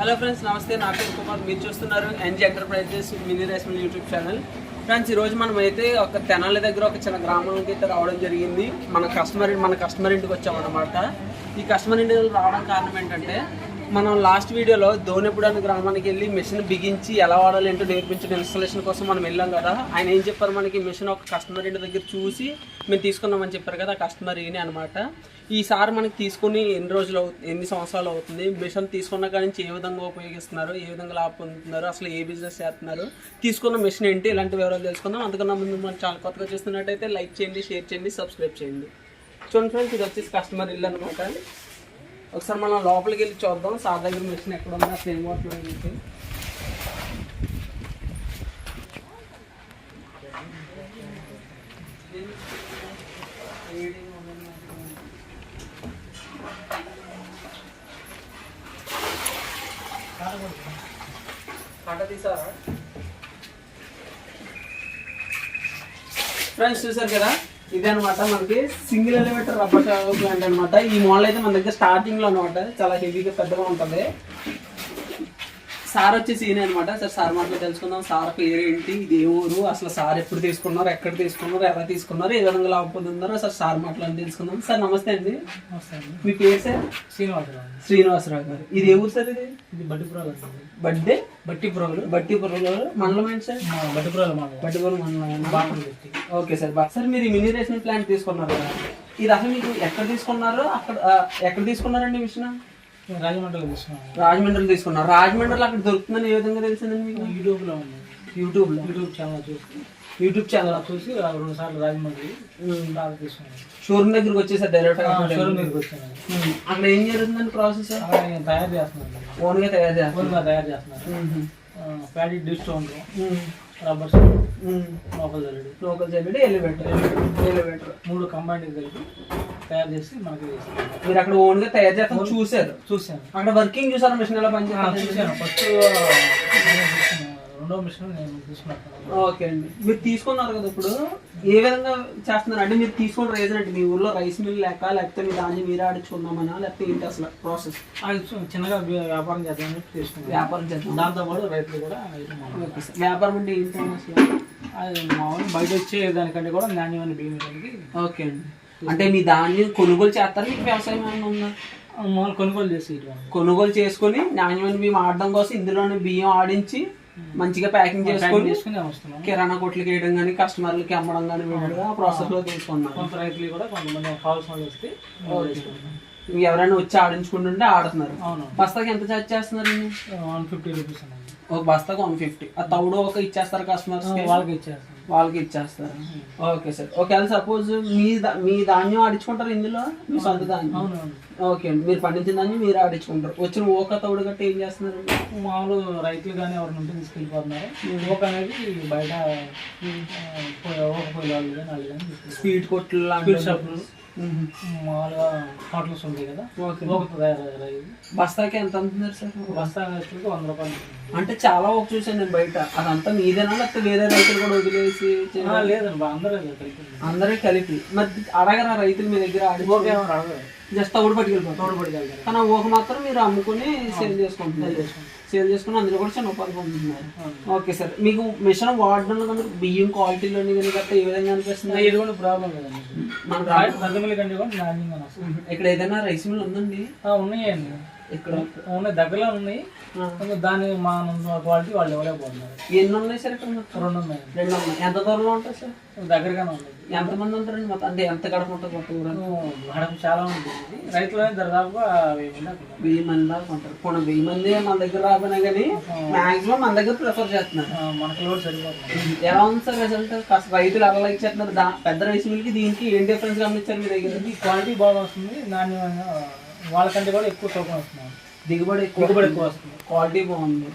Hello friends నమస్తే. నా పేరు కుమార్. మీరు చూస్తున్నారు NG enterprises mini rice mill YouTube channel. Friends ఈరోజు మనం అయితే ఒక తెనాలి దగ్గర ఒక చిన్న గ్రామానికి అయితే రావడం జరిగింది. మన కస్టమర్ మన కస్టమర్ ఇంటికి వచ్చామన్నమాట. ఈ కస్టమర్ ఇంటికి రావడం కారణం ఏంటంటే మనం లాస్ట్ వీడియోలో దోనెప్పుడు అనే గ్రామానికి వెళ్ళి మిషన్ బిగించి ఎలా వాడాలి ఏంటో నేర్పించిన ఇన్స్టాలేషన్ కోసం మనం వెళ్ళాం కదా ఆయన ఏం చెప్పారు మనకి మిషన్ ఒక కస్టమర్ ఇంటి దగ్గర చూసి మేము తీసుకున్నామని చెప్పారు కదా కస్టమర్ ఈయనే అనమాట ఈసారి మనకి తీసుకుని ఎన్ని రోజులు అవుతుంది ఎన్ని సంవత్సరాలు అవుతుంది మిషన్ తీసుకున్న కాడి నుంచి ఏ విధంగా ఉపయోగిస్తున్నారు ఏ విధంగా లాభ పొందుతున్నారు అసలు ఏ బిజినెస్ చేస్తున్నారు తీసుకున్న మిషన్ ఏంటి ఇలాంటి వివరాలు తెలుసుకుందాం. అందుకన్నా ముందు మనం చాలా కొత్తగా చూస్తున్నట్టయితే లైక్ చేయండి షేర్ చేయండి సబ్స్క్రైబ్ చేయండి. చూడండి ఫ్రెండ్స్ ఇది వచ్చేసి కస్టమర్ ఇల్లు అనమాట ఒకసారి మనం లోపలికి వెళ్ళి చూద్దాం. సార్ దగ్గర మిషన్ ఎక్కడ ఉందా అసలు ఏం వాడుతున్నాడు అనేసి. కాట తీసారా? ఫ్రెండ్స్ చూసారు కదా? ఇదనమాట మనకి సింగిల్ ఎలివేటర్ రబ్బర్ ప్లాంట్ అనమాట ఈ మోడల్ అయితే మన దగ్గర స్టార్టింగ్లో అనమాట చాలా హెవీగా పెద్దగా ఉంటుంది. సార్ వచ్చేసి ఈయన అనమాట. సార్ సార్ మాటలో తెలుసుకుందాం. సార్ పేరు ఏంటి ఇది ఏ ఊరు? అసలు సార్ ఎప్పుడు తీసుకున్నారు? ఎక్కడ తీసుకున్నారు? ఎలా తీసుకున్నారు? ఏ విధంగా లాభ పొందుతున్నారో? సార్ సార్ మాటలను తెలుసుకుందాం. సార్ నమస్తే అండి. మీ పేరు సార్? శ్రీనివాసరావు శ్రీనివాసరావు గారు. ఇది ఏ ఊరు సార్ ఇది? ఇది బట్టిపురాలు బర్త్డే బట్టిపురాలు. బట్టిపురంలో మండలం ఏంటి సార్? మాట బట్టిపురం మండలం ఓకే సార్. బా సార్ మీరు మినీ రేషన్ ప్లాంట్ తీసుకున్నారు కదా. ఇది అసలు మీకు ఎక్కడ తీసుకున్నారు? అక్కడ ఎక్కడ తీసుకున్నారండి మిషన్ రాజమండ్రిలో తీసుకున్నాను. రాజమండ్రిలో తీసుకున్నారు? రాజమండ్రిలో అక్కడ దొరుకుతుందని ఏ విధంగా తెలిసిందండి మీకు? యూట్యూబ్లో ఉంది. యూట్యూబ్లో? యూట్యూబ్ ఛానల్ చూసి. యూట్యూబ్ ఛానల్ చూసి రెండు సార్లు రాజమండ్రి బాగా తీసుకున్నాను. షోరూమ్ దగ్గరికి వచ్చేసారు డైరెక్ట్ షోరూమ్ దగ్గరికి వచ్చాను. అక్కడ ఏం జరుగుతుందండి ప్రాసెస్? అక్కడ నేను తయారు చేస్తున్నాను. ఓన్గా తయారు చేస్తారు ఓన్గా తయారు చేస్తున్నాను. ప్యాడీ డిస్టౌంట్ మ్మ్. రబ్బర్. లోపల జరిగి లోకల్ చెల్లి ఎలివేటర్. ఎలివేటర్ మూడు కంబైండ్ కలిపి తయారు చేసి మనకి. మీరు అక్కడ ఓన్గా తయారు చేస్తాం చూసారు చూశాను. అక్కడ వర్కింగ్ చూసారా మిషన్ ఎలా ఆ, పనిచేస్తుంది చూశాను ఫస్ట్ రెండో మిషన్ నేను తీసుకున్నాను. ఓకే అండి. మీరు తీసుకున్నారు కదా ఇప్పుడు. ఏ విధంగా చేస్తున్నారు? అంటే మీరు తీసుకున్న రీజన్ అంటే మీ ఊర్లో రైస్ మిల్ లేక లేకపోతే మీ దాన్ని మీరే ఆడించుకుందామనా లేకపోతే ఏంటి అసలు ప్రాసెస్ చిన్నగా వ్య- వ్యాపారం చేద్దామని చెప్పి తీసుకున్నాను. వ్యాపారం చేద్దాం దాంతో పాటు రైతులు కూడా వ్యాపారం అంటే ఏంటి? అసలు అది మామూలు బయట వచ్చే దానికంటే కూడా నాణ్యమైన బియ్యం ఓకే అండి. అంటే మీ ధాన్యం కొనుగోలు చేస్తారు? మీకు వ్యవసాయం ఏమైనా ఉందా? మామూలు కొనుగోలు చేసి కొనుగోలు చేసుకొని నాణ్యమైన బియ్యం ఆడడం కోసం ఇందులోనే బియ్యం ఆడించి మంచిగా ప్యాకింగ్ చేసుకొని కిరాణా కొట్లకి వేయడం కానీ కస్టమర్లకి అమ్మడం కానీ ఆ ప్రాసెస్లో తీసుకున్నారు కొంత రైతులు కూడా కొంతమంది కావాల్సిన వాళ్ళు వస్తే ఇవి ఎవరైనా వచ్చి ఆడించుకుంటుంటే ఆడుతున్నారు. బస్తాకి ఎంత ఛార్జ్ చేస్తున్నారండి వన్ ఫిఫ్టీ రూపీస్ ఒక బస్తాకి వన్ ఫిఫ్టీ. ఆ తౌడు ఒక ఇచ్చేస్తారు కస్టమర్స్ వాళ్ళకి ఇచ్చేస్తాం వాళ్ళకి ఇచ్చేస్తారు. Okay sir. ఒకవేళ సపోజ్ మీ మీ ధాన్యం ఆడించుకుంటారు ఇందులో మీ సొంత ధాన్యం. ఓకే అండి మీరు పండించిన ధాన్యం మీరు ఆడించుకుంటారు వచ్చిన ఓక తౌడు గట్టి ఏం చేస్తున్నారండి మామూలు రైతులు కానీ ఎవరిని ఉంటే తీసుకెళ్ళిపోతున్నారు. ఓక అనేది బయట ఓక పొయ్యి వాళ్ళు కానీ వాళ్ళు కానీ స్వీట్ కొట్లు లాంటి షాపులు. మామూలుగా హోటల్స్ ఉంటాయి కదా. బస్తాకి ఎంత అంటున్నారు సార్? బస్తా రైతులకు వంద రూపాయలు అంటే చాలా ఒక చూసాను నేను బయట. అదంతా మీదేనా లేకపోతే వేరే రైతులు కూడా వదిలేసి లేదండి అందరూ అందరూ కలిపి. మరి అడగరా రైతులు మీ దగ్గర? ఆడి ఓకే జస్ట్ తౌడు పట్టుకెళ్ళిపోతారు తోడుపడికెళ్తారు కానీ ఆ ఊహ మాత్రం మీరు అమ్ముకుని సేల్ చేసుకుంటున్నారు. సేల్ చేసుకుని అందులో కూడా చిన్న ఉపాధి పొందుతున్నారు. Okay sir. మీకు మిషన్ వాడడంలో కానీ బియ్యం క్వాలిటీలోని కానీ గట్రా ఏ విధంగా అనిపిస్తుంది? ఇది కూడా ప్రాబ్లం లేదండి మన కంటే కూడా ఇక్కడ ఏదైనా రైస్ మిల్ ఉందండి? ఉన్నాయండి. ఇక్కడ ఉన్నాయి దగ్గరలో ఉన్నాయి. దాని మా క్వాలిటీ వాళ్ళు ఇవ్వలేకపోతున్నారు ఎన్ని ఉన్నాయి సార్ ఇక్కడ రెండు ఉన్నాయి. రెండు ఉన్నాయి. ఎంత దూరంలో ఉంటాయి సార్? దగ్గరగానే ఉన్నాయి. ఎంతమంది ఉంటారండి మొత్తం? అంటే ఎంత గడప ఉంటుంది మొత్తం ఊరంతా? గడప చాలా ఉంటుంది. రైతులు దాదాపుగా వెయ్యి మంది. వెయ్యి మంది దాకా ఉంటారు. పోనీ వెయ్యి మంది మన దగ్గర రాబోయినా కానీ మాక్సిమం మన దగ్గర ప్రిఫర్ చేస్తున్నారు. మనకి లోడ్ సరిపోతుంది ఎలా ఉంది సార్ రిజల్ట్ కాస్త రైతులు ఎలా లైక్ చేస్తున్నారు. దా పెద్ద రైస్ మిల్కి దీనికి ఏం డిఫరెన్స్ గమనించారు మీ దగ్గర? క్వాలిటీ బాగా వస్తుంది. నాణ్యమైన వాళ్ళకంటే కూడా ఎక్కువ తూకం వస్తుంది దిగుబడి ఎక్కువ దిగుబడి ఎక్కువ వస్తుంది. క్వాలిటీ బాగుంది.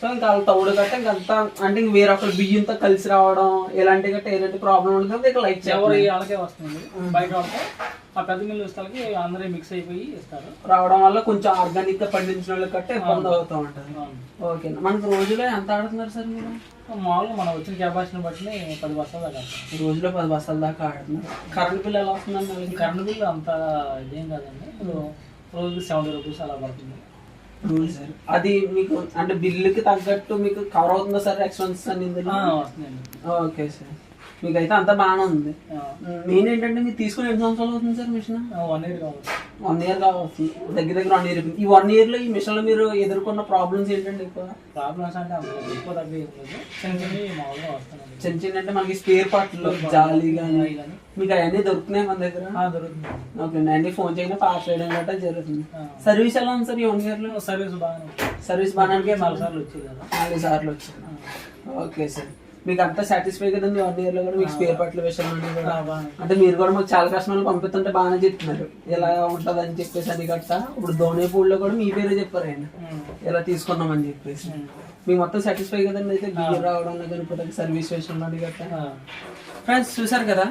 సో ఇంకా వాళ్ళ తౌడు గట్ట ఇంకంతా అంటే ఇంక వేరొకరు బియ్యంతో కలిసి రావడం ఇలాంటి గట్ట ఎలాంటి ప్రాబ్లం ఉంటుంది ఇక లైక్ ఎవరు వాళ్ళకే వస్తుంది. బయట వాళ్ళతో ఆ పెద్ద మిల్లు స్థలకి అందరూ మిక్స్ అయిపోయి ఇస్తారు. రావడం వల్ల కొంచెం ఆర్గానిక్గా పండించిన వాళ్ళకి గట్ట ఇబ్బంది అవుతూ ఉంటుంది. ఓకే మనకు రోజులో ఎంత ఆడుతున్నారు సార్ మీరు? మామూలుగా మనం వచ్చిన కెపాసిటీని బట్టి పది బస్తాలు దాకా. రోజులో పది బస్తాల దాకా ఆడుతున్నారు. కరెంట్ బిల్ ఎలా వస్తుందండి? కరెంట్ బిల్లు అంత ఇదేం కాదండి. రోజుకి సెవెంటీ రూపీస్ అలా పడుతుంది. సార్ అది మీకు అంటే బిల్లుకి తగ్గట్టు మీకు కవర్ అవుతుందా సార్ ఎక్స్పెన్సెస్ వస్తుందండి ఓకే సార్. మీకు అయితే అంతా బాగానే ఉంది. మెయిన్ ఏంటంటే మీరు తీసుకుని ఎన్ని సంవత్సరాలు అవుతుంది సార్ మిషన్? వన్ ఇయర్ కావాలి. వన్ ఇయర్ కావచ్చు. దగ్గర దగ్గర వన్ ఇయర్ ఈ వన్ ఇయర్లో ఈ మిషన్లో మీరు ఎదుర్కొన్న ప్రాబ్లమ్స్ ఏంటండి ఎక్కువ? ప్రాబ్లమ్స్ అంటే ఎక్కువ చిన్న చిన్న అంటే మనకి స్పేర్ పార్ట్లు జాలి కానీ మీకు అవన్నీ దొరుకుతున్నాయి మన దగ్గర? దొరుకుతుంది ఓకే అన్ని ఫోన్ చేయడం పాస్ చేయడం గట్రా జరుగుతుంది. సర్వీస్ ఎలా ఉంది సార్ ఈ వన్ ఇయర్లో? సర్వీస్ ఉంటుంది సర్వీస్ బాగానే నాలుగు సార్లు వచ్చేది కదా. నాలుగు సార్లు వచ్చింది ఓకే సార్. మీకు అంతా సాటిస్ఫై కదండి వన్ ఇయర్లో కూడా మీకు స్పేర్ పార్ట్ల విషయంలో కూడా. అంటే మీరు కూడా మాకు చాలా కస్టమర్లు పంపిస్తుంటే బాగానే చెప్తున్నారు ఇలా ఉంటది అని చెప్పేసి అది గట్ట. ఇప్పుడు ధోని పూల్లో కూడా మీ పేరే చెప్పారు ఆయన. ఇలా తీసుకున్నామని చెప్పేసి. మీకు మొత్తం సాటిస్ఫై కదండి అయితే? బియ్యం రావడం కానీ సర్వీస్ విషయంలో అది గట్ట. ఫ్రెండ్స్ చూసారు కదా?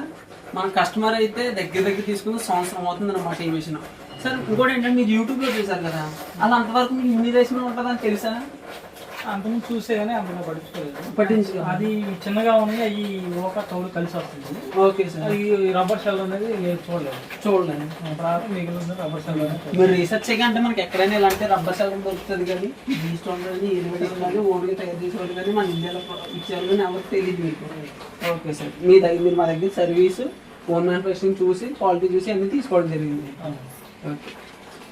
మన కస్టమర్ అయితే దగ్గర దగ్గర తీసుకుని సంవత్సరం అవుతుంది అనమాట ఈ మిషన్ సార్ ఇంకోటి ఏంటంటే మీరు యూట్యూబ్లో చూసారు కదా? అలా అంతవరకు మీకు ఇన్ని రేషన్ ఉంటుందని తెలుసా? అంతకుముందు చూసే కానీ అంతగా పట్టించుకోలేదు. పట్టించుకో అది చిన్నగా ఉన్నాయి అవి ఒక తోడు కలిసి వస్తుంది. Okay sir. అది రబ్బర్ షెల్ అనేది లేదు చూడలేదు. చూడండి తర్వాత మిగిలింది రబ్బర్ షెల్ అనేది. మీరు రీసెర్చ్ చేయకంటే మనకి ఎక్కడైనా ఇలాంటి రబ్బర్ శాతం దొరుకుతుంది కానీ ఈ స్టోన్ కానీ ఎలిమెంట్ కానీ ఓన్గా తయారు చేసేవాళ్ళు కానీ మన ఇండియాలో ఇచ్చారు కానీ ఎవరికి తెలియదు మీకు. Okay sir. మీ దగ్గర మీరు మా దగ్గర సర్వీస్ ఓన్ మ్యానుఫ్యాక్చరింగ్ చూసి క్వాలిటీ చూసి అన్ని తీసుకోవడం జరిగింది. ఓకే.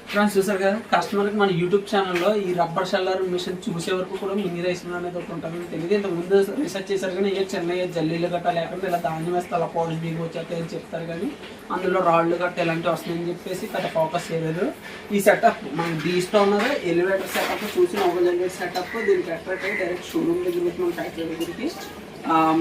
ఫ్రెండ్స్ చూసారు కదా? కస్టమర్కి మన యూట్యూబ్ ఛానల్లో ఈ రబ్బర్ షల్లర్ మిషన్ చూసే వరకు కూడా మినీ రైస్ మిల్ అనేది ఒకటి ఉంటుందని తెలియదు ఇంత ముందు రీసెర్చ్ చేశారు కానీ ఏ చెన్నై జల్లీలు గట్టా లేకుండా ఇలా ధాన్యం వేస్తే అలా పౌడర్ బీగు వచ్చేస్తాయి అని చెప్తారు కానీ అందులో రాళ్ళు గట్ట ఇలాంటివి వస్తున్నాయని చెప్పేసి పెద్ద ఫోకస్ చేయలేదు. ఈ సెటప్ మన డీ ఉన్నది. ఎలివేటర్ సెటప్ చూసి ఒక జనరేట్ సెటప్ దీనికి అట్రాక్ట్ అయ్యి డైరెక్ట్ షోరూమ్ దగ్గరికి మన ఫ్యాక్టరీ దగ్గరికి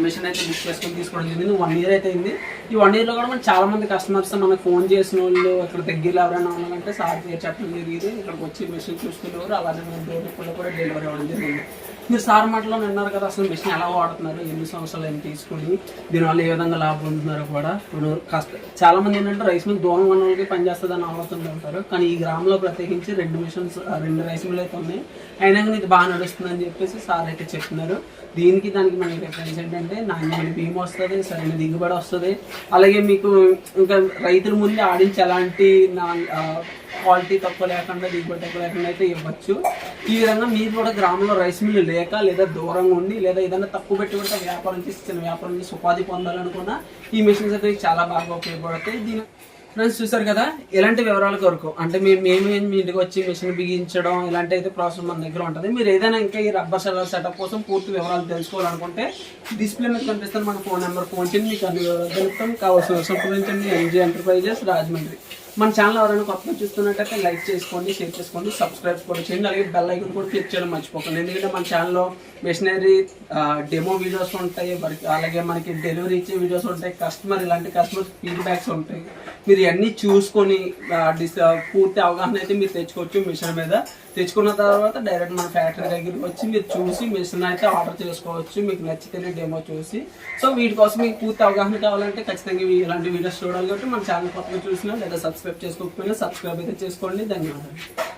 మిషన్ అయితే బుక్ చేసుకొని తీసుకోవడం జరిగింది. వన్ ఇయర్ అయితే అయింది. ఈ వన్ ఇయర్లో కూడా మనకి చాలా మంది కస్టమర్స్ మనకు ఫోన్ చేసిన వాళ్ళు ఇక్కడ దగ్గరలో ఎవరైనా ఉన్నారంటే సార్ చెప్పడం జరిగింది. ఇక్కడికి వచ్చి మిషన్ చూసుకునేవారు. అలానే మేము డోర్ కూడా డెలివరీ అవ్వడం జరిగింది. మీరు సార్ మాటలో విన్నారు కదా అసలు మిషన్ ఎలా వాడుతున్నారు ఎన్ని సంవత్సరాలు ఏం తీసుకుని దీనివల్ల ఏ విధంగా లాభం పొందుతున్నారో కూడా. ఇప్పుడు కష్ట చాలామంది ఏంటంటే రైస్ మిల్ దూరం ఉన్న వాళ్ళకి పనిచేస్తుందని ఆలోచనలు ఉంటారు. కానీ ఈ గ్రామంలో ప్రత్యేకించి రెండు మిషన్స్ రెండు రైస్ మిల్ అయితే ఉన్నాయి. అయినా కానీ ఇది బాగా నడుస్తుందని చెప్పేసి సార్ అయితే చెప్తున్నారు దీనికి దానికి మనకి డిఫరెన్స్ ఏంటంటే నాణ్యమైన భీమా వస్తుంది సరైన దిగుబడి వస్తుంది. అలాగే మీకు ఇంకా రైతుల ముందు ఆడించి ఎలాంటి నా క్వాలిటీ తక్కువ లేకుండా దిగుబడి తక్కువ లేకుండా అయితే ఇవ్వచ్చు. ఈ విధంగా మీరు కూడా గ్రామంలో రైస్ మిల్లు లేక లేదా దూరంగా ఉండి లేదా ఏదైనా తక్కువ పెట్టి కూడా వ్యాపారం చేసి చిన్న వ్యాపారం చేసి ఉపాధి పొందాలనుకున్నా ఈ మిషన్స్ అయితే చాలా బాగా ఉపయోగపడతాయి. దీని ఫ్రెండ్స్ చూసారు కదా ఇలాంటి వివరాల కొరకు? అంటే మీరు మేము మీ ఇంటికి వచ్చి మిషన్ బిగించడం ఇలాంటి అయితే ప్రాసెస్ మన దగ్గర ఉంటుంది. మీరు ఏదైనా ఇంకా ఈ రబ్బర్ సెలర్ సెటప్ కోసం పూర్తి వివరాలు తెలుసుకోవాలనుకుంటే డిస్ప్లే మీద కనిపిస్తున్న మన ఫోన్ నెంబర్ ఫోన్ చేయండి మీకు అన్ని వివరాలు తెలుపుతాం. కావాల్సిన సంప్రదించండి ఎన్జీ ఎంటర్ప్రైజెస్ రాజమండ్రి. మన ఛానల్ ఎవరైనా కొత్తగా చూస్తున్నట్టయితే లైక్ చేసుకోండి షేర్ చేసుకోండి సబ్స్క్రైబ్ కూడా చేయండి. అలాగే బెల్ ఐకన్ కూడా క్లిక్ చేయడం మర్చిపోకండి. ఎందుకంటే మన ఛానల్లో మిషనరీ డెమో వీడియోస్ ఉంటాయి. మరి- అలాగే మనకి డెలివరీ ఇచ్చే వీడియోస్ ఉంటాయి. కస్టమర్ ఇలాంటి కస్టమర్ ఫీడ్బ్యాక్స్ ఉంటాయి. మీరు ఇవన్నీ చూసుకొని డిస్ పూర్తి అవగాహన అయితే మీరు తెచ్చుకోవచ్చు మిషన్ మీద. తెచ్చుకున్న తర్వాత డైరెక్ట్ మన ఫ్యాక్టరీ దగ్గరికి వచ్చి మీరు చూసి మిషన్ అయితే ఆర్డర్ చేసుకోవచ్చు. మీకు నచ్చితే డెమో చూసి. సో వీటి కోసం మీకు పూర్తి అవగాహన కావాలంటే ఖచ్చితంగా ఇలాంటి వీడియోస్ చూడాలి కాబట్టి మన ఛానల్ కొత్తగా చూసినా లేదా సబ్స్క్రైబ్ చేసుకోకపోయినా సబ్స్క్రైబ్ అయితే చేసుకోండి. ధన్యవాదాలు.